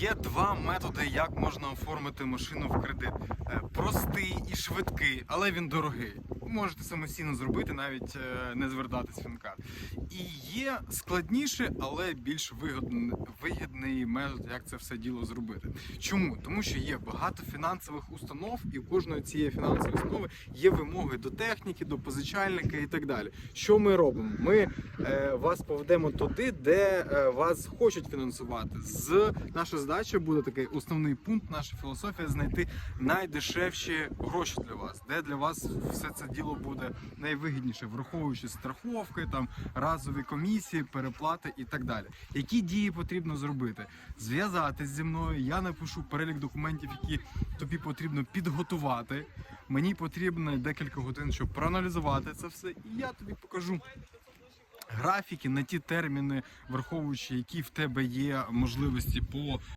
Є два методи, як можна оформити машину в кредит. Е, Простий і швидкий, але він дорогий. Можете самостійно зробити, навіть е, не звертатись в фінкар. І є складніше, але більш вигідний метод, як це все діло зробити. Чому? Тому що є багато фінансових установ, і в кожної цієї фінансової установи є вимоги до техніки, до позичальника і так далі. Що ми робимо? Ми е, вас поведемо туди, де е, вас хочуть фінансувати. З наша задача буде такий основний пункт, наша філософія знайти найдешевші гроші для вас, де для вас все це діло буде найвигідніше, враховуючи страховки, там разові комісії, переплати і так далі. Які дії потрібно зробити? Зв'язатись зі мною. Я напишу перелік документів, які тобі потрібно підготувати. Мені потрібно декілька годин, щоб проаналізувати це все, і я тобі покажу графіки на ті терміни, враховуючи, які в тебе є можливості по